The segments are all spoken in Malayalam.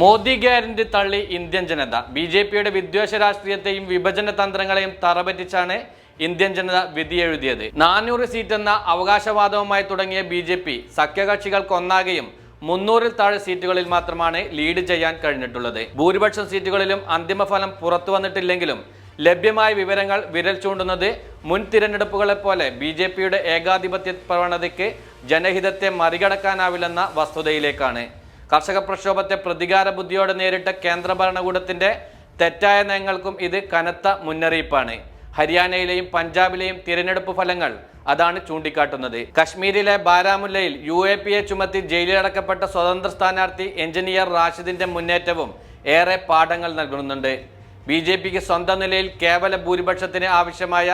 മോദി ഗ്യാരണ്ടി തള്ളി ഇന്ത്യൻ ജനത. ബി ജെ പിയുടെ വിദ്വേഷ രാഷ്ട്രീയത്തെയും വിഭജന തന്ത്രങ്ങളെയും തറപറ്റിച്ചാണ് ഇന്ത്യൻ ജനത വിധിയെഴുതിയത്. നാനൂറ് സീറ്റ് എന്ന അവകാശവാദവുമായി തുടങ്ങിയ ബി ജെ പി സഖ്യകക്ഷികൾക്കൊന്നാകെയും മുന്നൂറിൽ താഴെ സീറ്റുകളിൽ മാത്രമാണ് ലീഡ് ചെയ്യാൻ കഴിഞ്ഞിട്ടുള്ളത്. ഭൂരിപക്ഷം സീറ്റുകളിലും അന്തിമഫലം പുറത്തു വന്നിട്ടില്ലെങ്കിലും ലഭ്യമായ വിവരങ്ങൾ വിരൽ ചൂണ്ടുന്നത് മുൻ തിരഞ്ഞെടുപ്പുകളെ പോലെ ബി ജെ പിയുടെ ഏകാധിപത്യ പ്രവണതയ്ക്ക് ജനഹിതത്തെ മറികടക്കാനാവില്ലെന്ന വസ്തുതയിലേക്കാണ്. കർഷക പ്രക്ഷോഭത്തെ പ്രതികാര ബുദ്ധിയോടെ നേരിട്ട കേന്ദ്ര ഭരണകൂടത്തിന്റെ തെറ്റായ നയങ്ങൾക്കും ഇത് കനത്ത മുന്നറിയിപ്പാണ്. ഹരിയാനയിലെയും പഞ്ചാബിലെയും തിരഞ്ഞെടുപ്പ് ഫലങ്ങൾ അതാണ് ചൂണ്ടിക്കാട്ടുന്നത്. കശ്മീരിലെ ബാരാമുല്ലയിൽ യു എ പി എ ചുമത്തി ജയിലിലടക്കപ്പെട്ട സ്വതന്ത്ര സ്ഥാനാർത്ഥി എഞ്ചിനീയർ റാഷിദിന്റെ മുന്നേറ്റവും ഏറെ പാഠങ്ങൾ നൽകുന്നുണ്ട്. ബി ജെ പിക്ക് സ്വന്തം നിലയിൽ കേവല ഭൂരിപക്ഷത്തിന് ആവശ്യമായ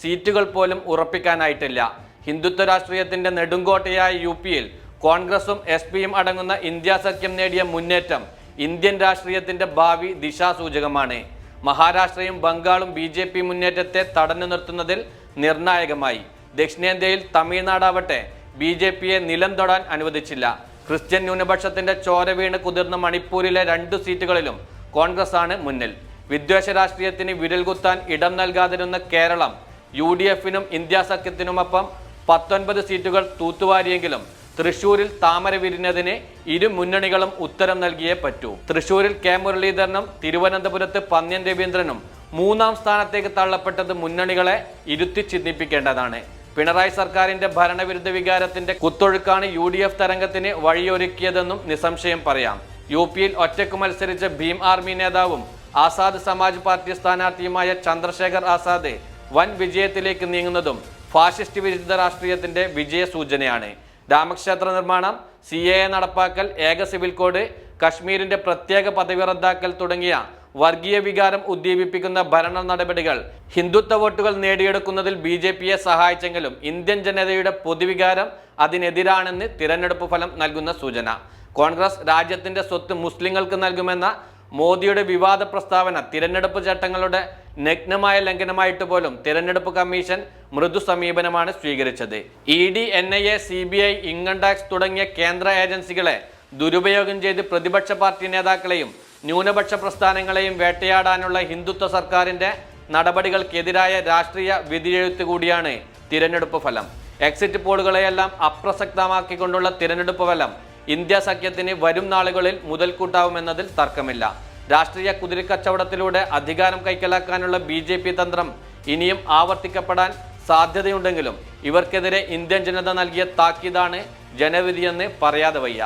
സീറ്റുകൾ പോലും ഉറപ്പിക്കാനായിട്ടില്ല. ഹിന്ദുത്വ രാഷ്ട്രീയത്തിന്റെ നെടുങ്കോട്ടയായ യു പിയിൽ കോൺഗ്രസും എസ് പിയും അടങ്ങുന്ന ഇന്ത്യ സഖ്യം നേടിയ മുന്നേറ്റം ഇന്ത്യൻ രാഷ്ട്രീയത്തിന്റെ ഭാവി ദിശാസൂചകമാണ്. മഹാരാഷ്ട്രയും ബംഗാളും ബി ജെ പി മുന്നേറ്റത്തെ തടഞ്ഞു നിർത്തുന്നതിൽ നിർണായകമായി. ദക്ഷിണേന്ത്യയിൽ തമിഴ്നാടാവട്ടെ ബി ജെ പിയെ നിലം തൊടാൻ അനുവദിച്ചില്ല. ക്രിസ്ത്യൻ ന്യൂനപക്ഷത്തിന്റെ ചോര വീണ് കുതിർന്ന മണിപ്പൂരിലെ രണ്ടു സീറ്റുകളിലും കോൺഗ്രസ് ആണ് മുന്നിൽ. വിദ്വേഷ രാഷ്ട്രീയത്തിന് വിരൽകുത്താൻ ഇടം നൽകാതിരുന്ന കേരളം യു ഡി എഫിനും ഇന്ത്യ സഖ്യത്തിനുമൊപ്പം പത്തൊൻപത് സീറ്റുകൾ തൂത്തുവാരിയെങ്കിലും തൃശൂരിൽ താമര വിരിഞ്ഞതിന് ഇരു മുന്നണികളും ഉത്തരം നൽകിയേ പറ്റൂ. തൃശൂരിൽ കെ മുരളീധരനും തിരുവനന്തപുരത്ത് പന്ന്യൻ രവീന്ദ്രനും മൂന്നാം സ്ഥാനത്തേക്ക് തള്ളപ്പെട്ടത് മുന്നണികളെ ഇരുത്തി ചിന്തിപ്പിക്കേണ്ടതാണ്. പിണറായി സർക്കാരിന്റെ ഭരണവിരുദ്ധ വികാരത്തിന്റെ കുത്തൊഴുക്കാണ് യു ഡി എഫ് തരംഗത്തിന് വഴിയൊരുക്കിയതെന്നും നിസ്സംശയം പറയാം. യു പിയിൽ ഒറ്റയ്ക്ക് മത്സരിച്ച ഭീം ആർമി നേതാവും ആസാദ് സമാജ് പാർട്ടി സ്ഥാനാർത്ഥിയുമായ ചന്ദ്രശേഖർ ആസാദ് വൻ വിജയത്തിലേക്ക് നീങ്ങുന്നതും ഫാഷിസ്റ്റ് വിരുദ്ധ രാഷ്ട്രീയത്തിന്റെ വിജയ സൂചനയാണ് രാമക്ഷേത്ര നിർമ്മാണം സി എ നടപ്പാക്കൽ ഏക സിവിൽ കോഡ് കശ്മീരിന്റെ പ്രത്യേക പദവി റദ്ദാക്കൽ തുടങ്ങിയ വർഗീയ വികാരം ഉദ്ദീപിപ്പിക്കുന്ന ഭരണ നടപടികൾ ഹിന്ദുത്വ വോട്ടുകൾ നേടിയെടുക്കുന്നതിൽ ബി ജെ പിയെ സഹായിച്ചെങ്കിലും ഇന്ത്യൻ ജനതയുടെ പൊതുവികാരം അതിനെതിരാണെന്ന് തിരഞ്ഞെടുപ്പ് ഫലം നൽകുന്ന സൂചന. കോൺഗ്രസ് രാജ്യത്തിന്റെ സ്വത്ത് മുസ്ലിങ്ങൾക്ക് നൽകുമെന്ന മോദിയുടെ വിവാദ പ്രസ്താവന തിരഞ്ഞെടുപ്പ് ചട്ടങ്ങളുടെ നഗ്നമായ ലംഘനമായിട്ട് പോലും തിരഞ്ഞെടുപ്പ് കമ്മീഷൻ മൃദു സമീപനമാണ് സ്വീകരിച്ചത്. E D N I A C B I income tax തുടങ്ങിയ കേന്ദ്ര ഏജൻസികളെ ദുരുപയോഗം ചെയ്ത് പ്രതിപക്ഷ പാർട്ടി നേതാക്കളെയും ന്യൂനപക്ഷ പ്രസ്ഥാനങ്ങളെയും വേട്ടയാടാനുള്ള ഹിന്ദുത്വ സർക്കാരിന്റെ നടപടികൾക്കെതിരായ രാഷ്ട്രീയ വിധിയെഴുത്ത് കൂടിയാണ് തിരഞ്ഞെടുപ്പ് ഫലം. എക്സിറ്റ് പോളുകളെയെല്ലാം അപ്രസക്തമാക്കിക്കൊണ്ടുള്ള തിരഞ്ഞെടുപ്പ് ഫലം ഇന്ത്യ സഖ്യത്തിന് വരും നാളുകളിൽ മുതൽക്കൂട്ടാവുമെന്നതിൽ തർക്കമില്ല. രാഷ്ട്രീയ കുതിരക്കച്ചവടത്തിലൂടെ അധികാരം കൈക്കലാക്കാനുള്ള ബി ജെ പി തന്ത്രം ഇനിയും ആവർത്തിക്കപ്പെടാൻ സാധ്യതയുണ്ടെങ്കിലും ഇവർക്കെതിരെ ഇന്ത്യൻ ജനത നൽകിയ താക്കീതാണ് ജനവിധിയെന്ന് പറയാതെ വയ്യ.